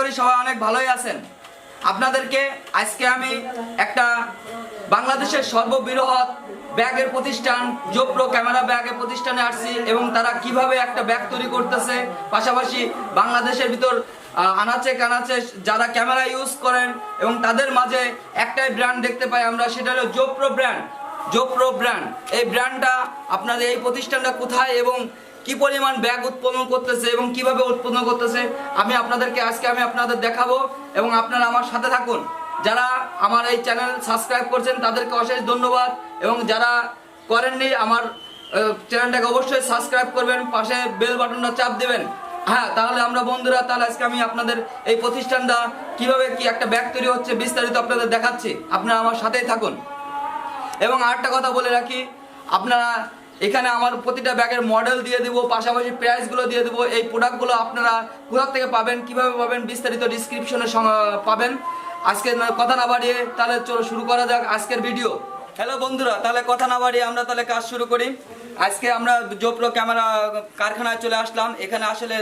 করি সবাই অনেক ভালোই আছেন। আপনাদেরকে আজকে আমি একটা বাংলাদেশের সর্ববৃহৎ ব্যাগের প্রতিষ্ঠান, জোপ্রো ক্যামেরা ব্যাগের প্রতিষ্ঠানে আসছি এবং তারা কীভাবে একটা ব্যাগ তৈরি করতেছে, পাশাপাশি বাংলাদেশের ভিতর আনাচে কানাচে যারা ক্যামেরা ইউজ করেন এবং তাদের মাঝে একটাই ব্র্যান্ড দেখতে পাই আমরা, সেটা হলো জোপ্রো ব্র্যান্ড জোপ্রো ব্র্যান্ড এই ব্র্যান্ডটা আপনাদের এই প্রতিষ্ঠানটা কোথায় এবং কি পরিমাণ ব্যাগ উৎপন্ন করতেছে এবং কীভাবে উৎপন্ন করতেছে, আমি আপনাদেরকে আজকে আমি আপনাদের দেখাবো এবং আপনারা আমার সাথে থাকুন। যারা আমার এই চ্যানেল সাবস্ক্রাইব করছেন, তাদেরকে অশেষ ধন্যবাদ এবং যারা করেননি, আমার চ্যানেলটাকে অবশ্যই সাবস্ক্রাইব করবেন, পাশে বেল বাটনটা চাপ দেবেন। হ্যাঁ তাহলে আমরা বন্ধুরা, তাহলে আজকে আমি আপনাদের এই প্রতিষ্ঠানটা কীভাবে কি একটা ব্যাগ তৈরি হচ্ছে বিস্তারিত আপনাদের দেখাচ্ছি। আপনারা আমার সাথেই থাকুন। এবং আরেকটা কথা বলে রাখি, আপনারা এখানে আমার প্রতিটা ব্যাগের মডেল দিয়ে দিব, পাশাপাশি প্রাইসগুলো দিয়ে দেবো। এই প্রোডাক্টগুলো আপনারা কোথা থেকে পাবেন, কীভাবে পাবেন, বিস্তারিত ডিসক্রিপশনে পাবেন। আজকে কথা না বাড়িয়ে তাহলে চলো, শুরু করা যাক আজকের ভিডিও হ্যালো বন্ধুরা, তাহলে কথা না বাড়িয়ে আমরা তাহলে কাজ শুরু করি। আজকে আমরা জোপ্রো ক্যামেরা কারখানায় চলে আসলাম। এখানে আসলে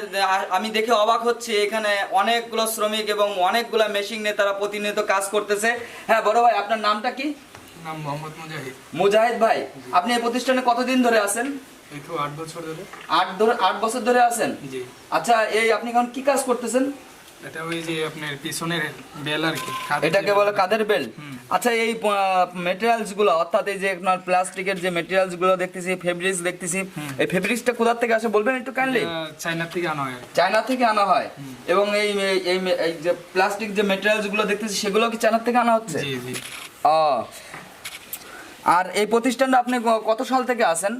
আমি দেখে অবাক হচ্ছি, এখানে অনেকগুলো শ্রমিক এবং অনেকগুলো মেশিন নিয়ে তারা প্রতিনিয়ত কাজ করতেছে। হ্যাঁ বড় ভাই, আপনার নামটা কি? নাম মোহাম্মদ মুজাহিদ। মুজাহিদ ভাই আপনি এই প্রতিষ্ঠানে কতদিন ধরে আছেন? তো আট বছর ধরে। আট ধরে আট বছর ধরে আছেন? জি। আচ্ছা এই আপনি এখন কি কাজ করতেছেন? এটা ওই যে আপনার পিছনের বেল আর কি এটাকে বলে। কাদের বেল? আচ্ছা এই মেটেরিয়ালসগুলো অর্থাৎ এই যে আপনার প্লাস্টিকের যে মেটেরিয়ালসগুলো দেখতেছি ফেব্রিক্স দেখতেছি এই ফেব্রিক্সটা কোথা থেকে আসে বলবেন একটু কাইন্ডলি চায়না থেকে আনা হয় চায়না থেকে আনা হয়। এবং এই এই- এই এই যে প্লাস্টিক যে মেটেরিয়ালসগুলো দেখতেছি সেগুলো কি চায়না থেকে আনা হচ্ছে? জি জি। ও আর এই প্রতিষ্ঠানটা আপনি কত সাল থেকে আছেন?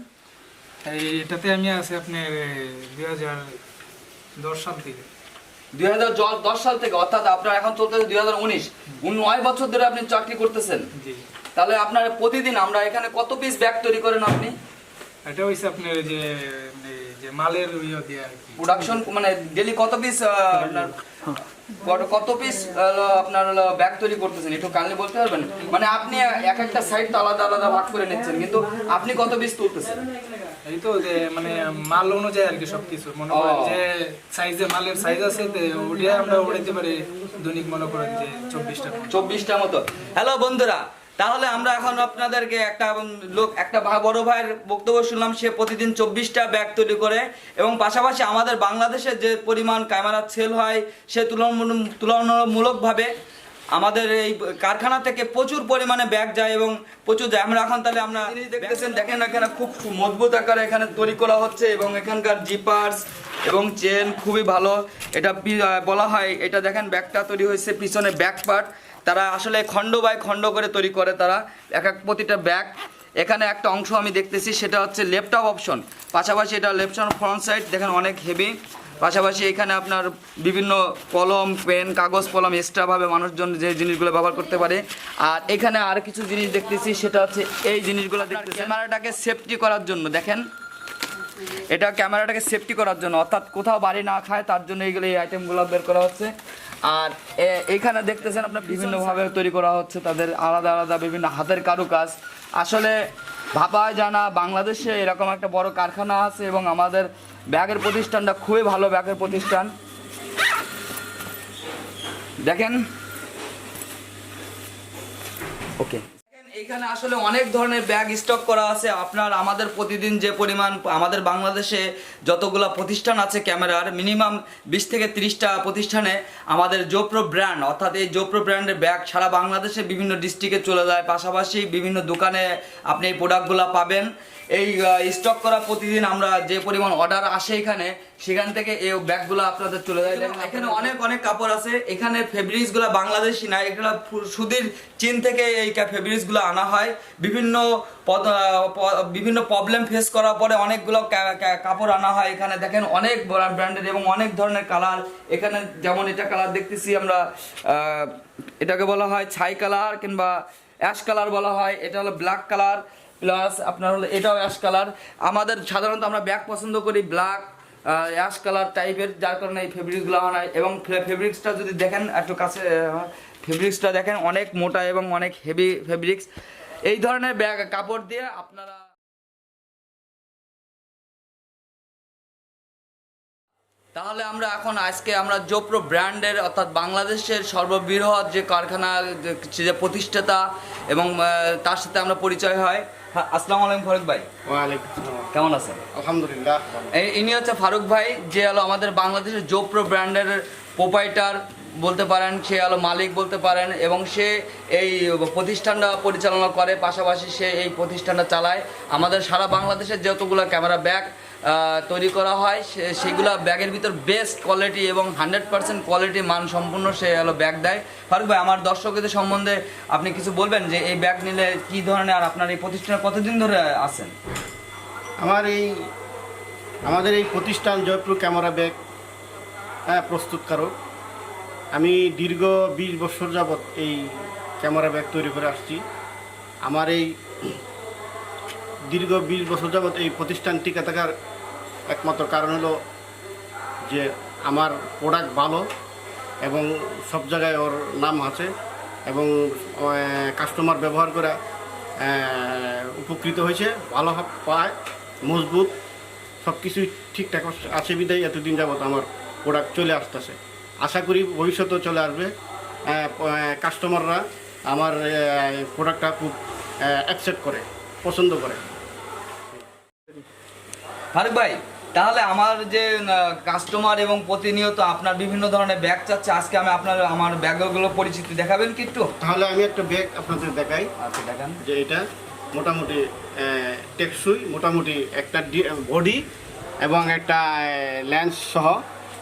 এই এটাতে আমি আছি আপনার দুই হাজার দশ সাল থেকে। দুই হাজার দশ সাল থেকে অর্থাৎ আপনার এখন চলতেছে দুই হাজার উনিশ নয় বছর ধরে আপনি চাকরি করতেছেন। জি। তাহলে আপনার প্রতিদিন আমরা এখানে কত পিস ব্যাগ তৈরি করেন আপনি? এটা হইছে আপনার ওই যে যে মালের ইয়ে দিয়ে প্রোডাকশন মানে ডেলি কত পিস আপনার? কত- পিস আপনার ব্যাগ তৈরি করতেছেন? একটু কাইন্ডলি বলতে পারবেন? মানে আপনি এক একটা সাইড তো আলাদা আলাদা ভাগ করে নিচ্ছেন কিন্তু আপনি কত পিস তুলতেছেন? এই তো যে মানে মাল অনুযায়ী আর কি সবকিছু। মনে করেন যে সাইজে মালের সাইজ আছে ওটা আমরা উড়াইতে পারি দৈনিক মনে করেন যে চব্বিশটা। চব্বিশটা মতো। হ্যালো বন্ধুরা তাহলে আমরা এখন আপনাদেরকে একটা লোক, একটা বড় ভাইয়ের বক্তব্য শুনলাম, সে প্রতিদিন চব্বিশটা ব্যাগ তৈরি করে এবং পাশাপাশি আমাদের বাংলাদেশে যে পরিমাণ ক্যামেরা সেল হয়, সে তুলনামূলক তুলনামূলকভাবে আমাদের এই কারখানা থেকে প্রচুর পরিমাণে ব্যাগ যায় এবং প্রচুর যায়। আমরা এখন তাহলে আমরা দেখতেছেন দেখেন এখানে খুব মজবুত আকারে এখানে তৈরি করা হচ্ছে এবং এখানকার জিপার্স এবং চেন খুবই ভালো। এটা বলা হয় এটা দেখেন ব্যাগটা তৈরি হয়েছে পিছনে ব্যাক পার্ট। তারা আসলে খণ্ড বাই খণ্ড করে তৈরি করে তারা এক এক প্রতিটা ব্যাগ। এখানে একটা অংশ আমি দেখতেছি সেটা হচ্ছে ল্যাপটপ অপশন। পাশাপাশি এটা ল্যাপটপ ফ্রন্ট সাইড দেখেন অনেক হেভি। পাশাপাশি এখানে আপনার বিভিন্ন কলম পেন কাগজ কলম এক্সট্রাভাবে মানুষজন যে জিনিসগুলো ব্যবহার করতে পারে। আর এখানে আর কিছু জিনিস দেখতেছি সেটা হচ্ছে এই জিনিসগুলো দেখতেছি ক্যামেরাটাকে সেফটি করার জন্য দেখেন। এটা ক্যামেরাটাকে সেফটি করার জন্য অর্থাৎ কোথাও বাড়ি না খায় তার জন্য এইগুলো এই আইটেমগুলো বের করা হচ্ছে। আর এ- এইখানে দেখতেছেন আপনার বিভিন্নভাবে তৈরি করা হচ্ছে তাদের আলাদা আলাদা বিভিন্ন হাতের কারুকাজ। আসলে ভাবায় জানা বাংলাদেশে এরকম একটা বড় কারখানা আছে এবং আমাদের ব্যাগের প্রতিষ্ঠানটা খুবই ভালো ব্যাগের প্রতিষ্ঠান। দেখেন। ওকে। এখানে আসলে অনেক ধরনের ব্যাগ স্টক করা আছে। আপনার আমাদের প্রতিদিন যে পরিমাণ, আমাদের বাংলাদেশে যতগুলো প্রতিষ্ঠান আছে ক্যামেরার মিনিমাম বিশ থেকে তিরিশটা প্রতিষ্ঠানে আমাদের জোপ্রো ব্র্যান্ড অর্থাৎ এই জোপ্রো ব্র্যান্ডের ব্যাগ সারা বাংলাদেশে বিভিন্ন ডিস্ট্রিক্টে চলে যায়। পাশাপাশি বিভিন্ন দোকানে আপনি এই প্রোডাক্টগুলো পাবেন। এই স্টক করা প্রতিদিন আমরা যে পরিমাণ অর্ডার আসে এখানে সেখান থেকে এই ব্যাগগুলো আপনাদের চলে যায় এখানে অনেক অনেক কাপড় আছে। এখানে ফেব্রিক্সগুলো বাংলাদেশি না এগুলো সুদীর চীন থেকে এই ফেব্রিক্সগুলো আনা হয়। বিভিন্ন বিভিন্ন প্রবলেম ফেস করার পরে অনেকগুলো কাপড় আনা হয় এখানে। দেখেন অনেক ব্র্যান্ডের এবং অনেক ধরনের কালার এখানে যেমন এটা কালার দেখতেছি আমরা এটাকে বলা হয় ছাই কালার কিংবা অ্যাশ কালার বলা হয়। এটা হলো ব্ল্যাক কালার প্লাস আপনার হলো এটাও অ্যাশ কালার। আমাদের সাধারণত আমরা ব্যাগ পছন্দ করি ব্ল্যাক অ্যাশ কালার টাইপের যার কারণে এই ফেব্রিকগুলো হয় এবং ফেব্রিক্সটা যদি দেখেন একটু কাছে ফেব্রিক্সটা দেখেন অনেক মোটা এবং অনেক হেভি ফেব্রিক্স এই ধরনের ব্যাগ কাপড় দিয়ে আপনারা তাহলে আমরা এখন আজকে আমরা জোপ্রো ব্র্যান্ডের অর্থাৎ বাংলাদেশের সর্ববৃহৎ যে কারখানা যে- প্রতিষ্ঠাতা এবং তার সাথে আমরা পরিচয় হ্যাঁ, আসসালামু আলাইকুম ফারুক ভাই। কেমন আছেন? আলহামদুলিল্লাহ ইনি হচ্ছে ফারুক ভাই যে হলো আমাদের বাংলাদেশের জোপ্রো ব্র্যান্ডের প্রোপাইটার বলতে পারেন সে হলো মালিক বলতে পারেন এবং সে এই প্রতিষ্ঠানটা পরিচালনা করে পাশাপাশি সে এই প্রতিষ্ঠানটা চালায়। আমাদের সারা বাংলাদেশের যতগুলো ক্যামেরা ব্যাগ তৈরি করা হয়। সেগুলো ব্যাগের ভিতর বেস্ট কোয়ালিটি এবং হান্ড্রেড পার্সেন্ট কোয়ালিটি মান সম্পূর্ণ সে হলো ব্যাগ দেয়। ফারুক ভাই, আমার দর্শকদের সম্বন্ধে আপনি কিছু বলবেন যে এই ব্যাগ নিলে কি ধরনের আর আপনার এই প্রতিষ্ঠানে কতদিন ধরে আছেন? আমার এই, আমাদের এই প্রতিষ্ঠান জয়পুর ক্যামেরা ব্যাগ হ্যাঁ প্রস্তুতকারক। আমি দীর্ঘ বিশ বছর যাবৎ এই ক্যামেরা ব্যাগ তৈরি করে আসছি। আমার এই দীর্ঘ বিশ বছর যাবৎ এই প্রতিষ্ঠান টিকে থাকার একমাত্র কারণ হলো যে আমার প্রোডাক্ট ভালো এবং সব জায়গায় ওর নাম আছে এবং কাস্টমার ব্যবহার করে উপকৃত হয়েছে, ভালো পায়, মজবুত সব কিছুই ঠিকঠাক আছে বিদায় এতদিন যাবত আমার প্রোডাক্ট চলে আসতেছে। আশা করি ভবিষ্যতেও চলে আসবে। কাস্টমাররা আমার প্রোডাক্টটা খুব অ্যাকসেপ্ট করে, পছন্দ করে। ফারুক ভাই তাহলে আমার যে কাস্টমার এবং প্রতিনিয়ত আপনার বিভিন্ন ধরনের ব্যাগ চাচ্ছে আজকে আমি আপনার আমার ব্যাগগুলো পরিচিতি দেখাবেন কি একটু? তাহলে আমি একটা ব্যাগ আপনাদের দেখাই। আচ্ছা দেখান। যে এটা মোটামুটি টেকসই মোটামুটি একটা বডি এবং একটা ল্যান্স সহ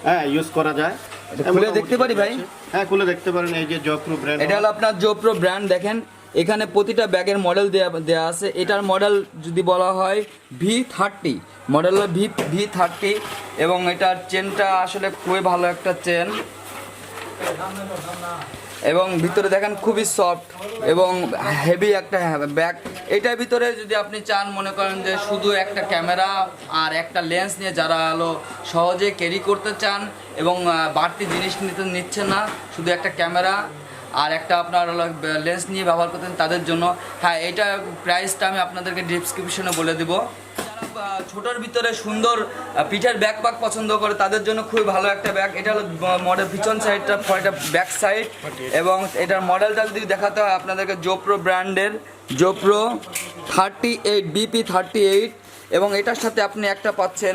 হ্যাঁ ইউজ করা যায়। এটা খুলে দেখতে পারি ভাই? হ্যাঁ খুলে দেখতে পারেন এই যে জয়প্রু ব্র্যান্ড এটা হলো আপনার জোপ্রো ব্র্যান্ড দেখেন। এখানে প্রতিটা ব্যাগের মডেল দেয়া দেওয়া আছে। এটার মডেল যদি বলা হয় V thirty model V V thirty এবং এটার চেনটা আসলে খুবই ভালো একটা চেন এবং ভিতরে দেখেন খুবই সফট এবং হেভি একটা ব্যাগ এটার ভিতরে যদি আপনি চান, মনে করেন যে শুধু একটা ক্যামেরা আর একটা লেন্স নিয়ে যারা হলো সহজে ক্যারি করতে চান এবং বাড়তি জিনিস নিতে নিচ্ছেন না, শুধু একটা ক্যামেরা আর একটা আপনার লেন্স নিয়ে ব্যবহার করতেন তাদের জন্য। হ্যাঁ এটা প্রাইসটা আমি আপনাদেরকে ডিসক্রিপশনে বলে দেবো। ছোটোর ভিতরে সুন্দর পিঠের ব্যাগ প্যাক পছন্দ করে, তাদের জন্য খুবই ভালো একটা ব্যাগ এটা হলো মডেল পিছন সাইডটা এটা ব্যাক সাইড এবং এটার মডেলটা যদি দেখাতে হয় আপনাদেরকে জোপ্রো ব্র্যান্ডের Zopro thirty eight BP thirty eight এবং এটার সাথে আপনি একটা পাচ্ছেন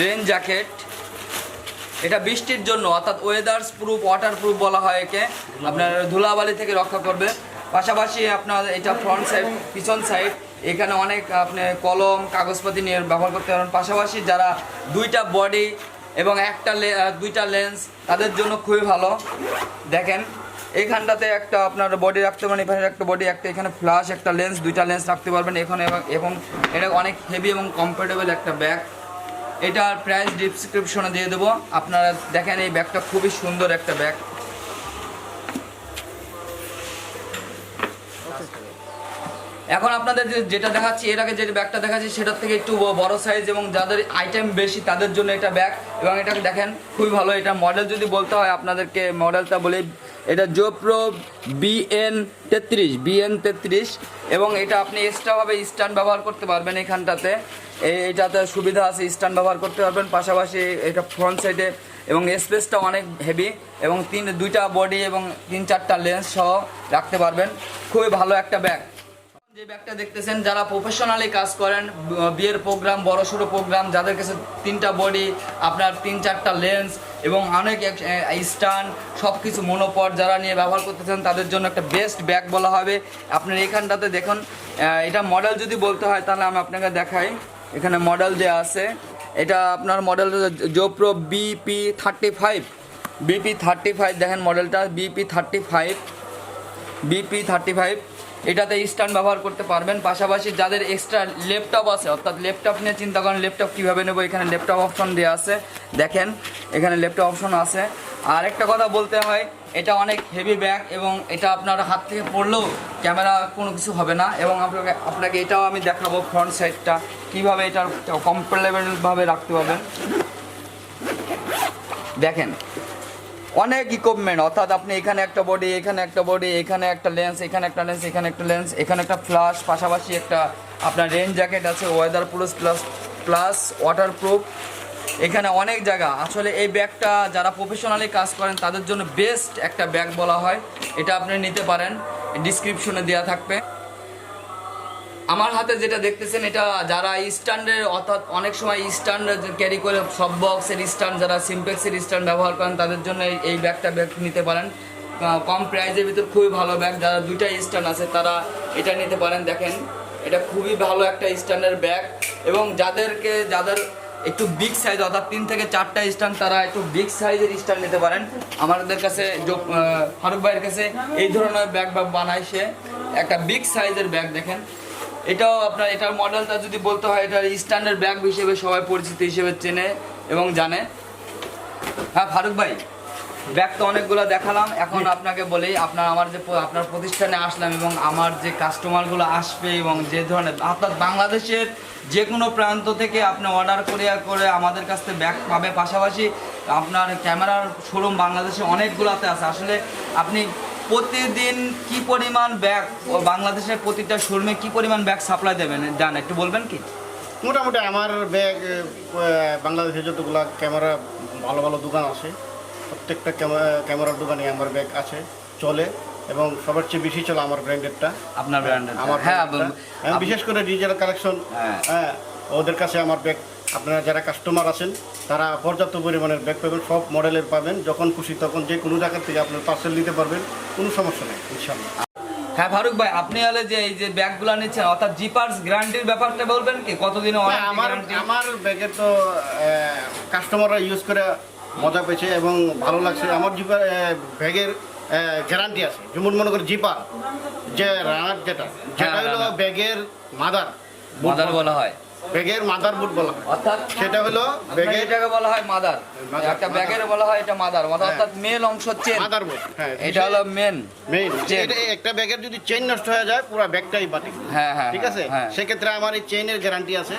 রেন জ্যাকেট এটা বৃষ্টির জন্য, অর্থাৎ ওয়েদার্স প্রুফ ওয়াটার প্রুফ বলা হয় একে। আপনার ধুলাবালি থেকে রক্ষা করবে। পাশাপাশি আপনার এটা ফ্রন্ট সাইড পিছন সাইড এখানে অনেক আপনি কলম, কাগজপাতি নিয়ে ব্যবহার করতে পারেন। পাশাপাশি যারা দুইটা বডি এবং একটা দুইটা লেন্স তাদের জন্য খুবই ভালো। দেখেন এইখানটাতে একটা আপনার বডি রাখতে পারেন, এখানে একটা বডি একটা এখানে ফ্লাশ একটা লেন্স দুইটা লেন্স রাখতে পারবেন। এখন এবং এটা অনেক হেভি এবং কমফোর্টেবল একটা ব্যাগ এটার প্রাইস ডিসক্রিপশনে দিয়ে দেবো। আপনারা দেখেন, এই ব্যাগটা খুবই সুন্দর একটা ব্যাগ। এখন আপনাদের যেটা দেখাচ্ছি, এর আগে যে ব্যাগটা দেখাচ্ছি, সেটার থেকে একটু বড় সাইজ এবং যাদের আইটেম বেশি, তাদের জন্য এটা ব্যাগ। এবং এটাকে দেখেন, খুবই ভালো। এটা মডেল যদি বলতে হয়, আপনাদেরকে মডেলটা বলি এটা জোপ্রো বিএন তেত্রিশ বিএন তেত্রিশ, এবং এটা আপনি এক্সট্রাভাবে স্ট্যান্ড ব্যবহার করতে পারবেন এখানটাতে। এটাতে সুবিধা আছে স্ট্যান্ড ব্যবহার করতে পারবেন, পাশাপাশি এটা ফ্রন্ট সাইডে এবং স্পেসটা অনেক হেভি এবং তিন, দুইটা বডি এবং তিন, চারটা লেন্স সহ রাখতে পারবেন। খুবই ভালো একটা ব্যাগ যে ব্যাগটা দেখতেছেন, যারা প্রফেশনালি কাজ করেন, বিয়ের প্রোগ্রাম বড় সড়ো প্রোগ্রাম যাদের কাছে তিনটা বডি আপনার তিন, চারটা লেন্স এবং অনেক স্ট্যান্ড সব কিছু মনোপট যারা নিয়ে ব্যবহার করতেছেন, তাদের জন্য একটা বেস্ট ব্যাগ বলা হবে। আপনার এখানটাতে দেখুন এটা মডেল যদি বলতে হয়, তাহলে আমি আপনাকে দেখাই। এখানে মডেল দেওয়া আছে, এটা আপনার model Zopro BP thirty five BP thirty five দেখেন মডেলটা BP thirty five BP thirty five এটাতে স্ট্যান্ড ব্যবহার করতে পারবেন। পাশাপাশি যাদের এক্সট্রা ল্যাপটপ আছে, অর্থাৎ ল্যাপটপ নিয়ে চিন্তা করেন ল্যাপটপ কীভাবে নেব? এখানে ল্যাপটপ অপশন দেওয়া আছে। দেখেন, এখানে ল্যাপটপ অপশন আছে। আর একটা কথা বলতে হয়, এটা অনেক হেভি ব্যাগ এবং এটা আপনার হাত থেকে পড়লেও ক্যামেরা কোনো কিছু হবে না এবং আপনাকে আপনাকে এটাও আমি দেখাবো ফ্রন্ট সাইডটা কীভাবে এটা কমফোর্টেবলভাবে রাখতে পারবেন দেখেন অনেক ইকুইপমেন্ট অর্থাৎ আপনি এখানে একটা বডি এখানে একটা বডি এখানে একটা লেন্স এখানে একটা লেন্স এখানে একটা লেন্স এখানে একটা ফ্লাশ পাশাপাশি একটা আপনার রেন জ্যাকেট আছে weather proof plus plus water proof এখানে অনেক জায়গা। আসলে এই ব্যাগটা যারা প্রফেশনালি কাজ করেন, তাদের জন্য বেস্ট একটা ব্যাগ বলা হয়। এটা আপনি নিতে পারেন। ডিসক্রিপশনে দেওয়া থাকবে। আমার হাতে যেটা দেখতেছেন, এটা যারা স্ট্যান্ডের অর্থাৎ অনেক সময় স্ট্যান্ড ক্যারি করে সব বক্সের স্ট্যান্ড যারা সিম্পেক্সের স্ট্যান্ড ব্যবহার করেন, তাদের জন্য এই- ব্যাগটা ব্যাগ নিতে পারেন। কম প্রাইসের ভিতর খুবই ভালো ব্যাগ যারা দুইটা স্ট্যান্ড আছে, তারা এটা নিতে পারেন, দেখেন। এটা খুবই ভালো একটা স্ট্যান্ডের ব্যাগ এবং যাদেরকে যাদের একটু বিগ সাইজ অর্থাৎ তিন থেকে চারটা স্ট্যান্ড তারা একটু বিগ সাইজের স্ট্যান্ড নিতে পারেন। আমাদের কাছে ফারুক ভাইয়ের কাছে এই ধরনের ব্যাগ বানায় সে। একটা বিগ সাইজের ব্যাগ দেখেন। এটাও আপনার এটার মডেলটা যদি বলতে হয় এটার স্ট্যান্ডার্ড ব্যাগ হিসেবে সবাই পরিচিত হিসেবে চেনে এবং জানে। হ্যাঁ ফারুক ভাই ব্যাগ তো অনেকগুলো দেখালাম। এখন আপনাকে বলি আপনার আমার যে আপনার প্রতিষ্ঠানে আসলাম এবং আমার যে কাস্টমারগুলো আসবে এবং যে ধরনের অর্থাৎ বাংলাদেশের যে কোনো প্রান্ত থেকে আপনি অর্ডার করে করে আমাদের কাছ থেকে ব্যাগ পাবে। পাশাপাশি আপনার ক্যামেরার শোরুম বাংলাদেশে অনেকগুলোতে আছে। আসলে আপনি প্রতিদিন কি পরিমাণ ব্যাগ ও বাংলাদেশের প্রতিটা শোরুমে কি পরিমাণ ব্যাগ সাপ্লাই দেবেন জান একটু বলবেন কি মোটামুটি আমার ব্যাগ বাংলাদেশে যতগুলো ক্যামেরা ভালো ভালো দোকান আছে প্রত্যেকটা ক্যামেরা ক্যামেরার দোকানে আমার ব্যাগ আছে চলে এবং সবার চেয়ে বেশি চলে আমার ব্র্যান্ডেডটা আপনার ব্র্যান্ডের আমার হ্যাঁ। বিশেষ করে ডিজিটাল কালেকশন হ্যাঁ। হ্যাঁ ওদের কাছে আমার ব্যাগ আপনারা যারা কাস্টমার আছেন তারা পর্যাপ্ত পরিমাণের ব্যাগ পাবেন সব মডেলের পাবেন। যখন খুশি তখন যে কোনো জায়গা থেকে আপনার পার্সেল নিতে পারবেন কোনো সমস্যা নেই ইনশাল্লাহ হ্যাঁ ফারুক ভাই আপনি হলে যে এই যে ব্যাগগুলো নিচ্ছেন অর্থাৎ জিপার্স গ্যারান্টির ব্যাপারটা বলবেন কি? কতদিনে আমার আমার ব্যাগে তো কাস্টমাররা ইউজ করে মজা পেয়েছে এবং ভালো লাগছে। আমার জিপার ব্যাগের গ্যারান্টি আছে। যেমন মনে করি জিপার যে রানার যেটা যেটা হলো ব্যাগের মাদার মাদার বলা হয়। ব্যাগের মাদার বুট বলা হয়। অর্থাৎ সেটা হলো ব্যাগের এটাকে বলা হয় মাদার। একটা ব্যাগের বলা হয় এটা মাদার। হ্যাঁ। অর্থাৎ মেল অংশ চেন মাদার বুট হ্যাঁ এটা হলো মেন মেইন chain। একটা ব্যাগের যদি চেইন নষ্ট হয়ে যায় পুরো ব্যাগটাই বাতিল। হ্যাঁ হ্যাঁ ঠিক আছে? হ্যাঁ। সেক্ষেত্রে আমার এই চেইনের গ্যারান্টি আছে।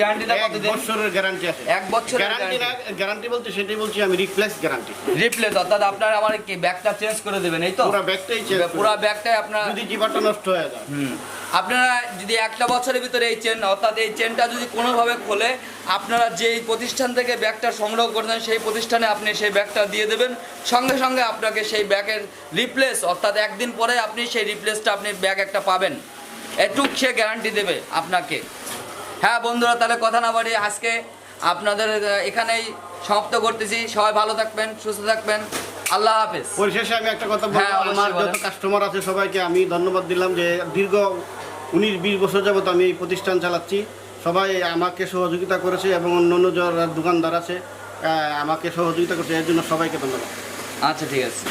গ্যারান্টিটা এক কতদিন? বছরের গ্যারান্টি আছে। এক বছরের গ্যারান্টি না গ্যারান্টি বলতে সেটাই বলছি আমি রিপ্লেস গ্যারান্টি রিপ্লেস অর্থাৎ আপনার আমার কি ব্যাগটা চেঞ্জ করে দেবেন এই তো? পুরো ব্যাগটাই চেঞ্জ পুরো ব্যাগটাই আপনার যদি জিপারটা নষ্ট হয়ে যায়। হুম। আপনারা যদি একটা বছরের ভিতরে এই চেন অর্থাৎ এই চেনটা যদি কোনোভাবে খোলে আপনারা যেই প্রতিষ্ঠান থেকে ব্যাগটা সংগ্রহ করছেন সেই প্রতিষ্ঠানে আপনি সেই ব্যাগটা দিয়ে দেবেন। সঙ্গে সঙ্গে আপনাকে সেই ব্যাগের রিপ্লেস অর্থাৎ একদিন পরে আপনি সেই রিপ্লেসটা আপনি ব্যাগ একটা পাবেন। এটুক সে গ্যারান্টি দেবে আপনাকে। হ্যাঁ বন্ধুরা তাহলে কথা না বাড়িয়ে আজকে আপনাদের এখানেই সমাপ্ত করতেছি। সবাই ভালো থাকবেন সুস্থ থাকবেন। আল্লাহ হাফেজ। পরিশেষে আমি একটা কথা হ্যাঁ, বলব আমার যত কাস্টমার আছে সবাইকে আমি ধন্যবাদ দিলাম যে দীর্ঘ উনিশ বিশ বছর যাবত আমি এই প্রতিষ্ঠান চালাচ্ছি। সবাই আমাকে সহযোগিতা করেছে এবং অন্য অন্য যারা দোকানদার আছে আমাকে সহযোগিতা করছে, এর জন্য সবাইকে ধন্যবাদ। আচ্ছা ঠিক আছে।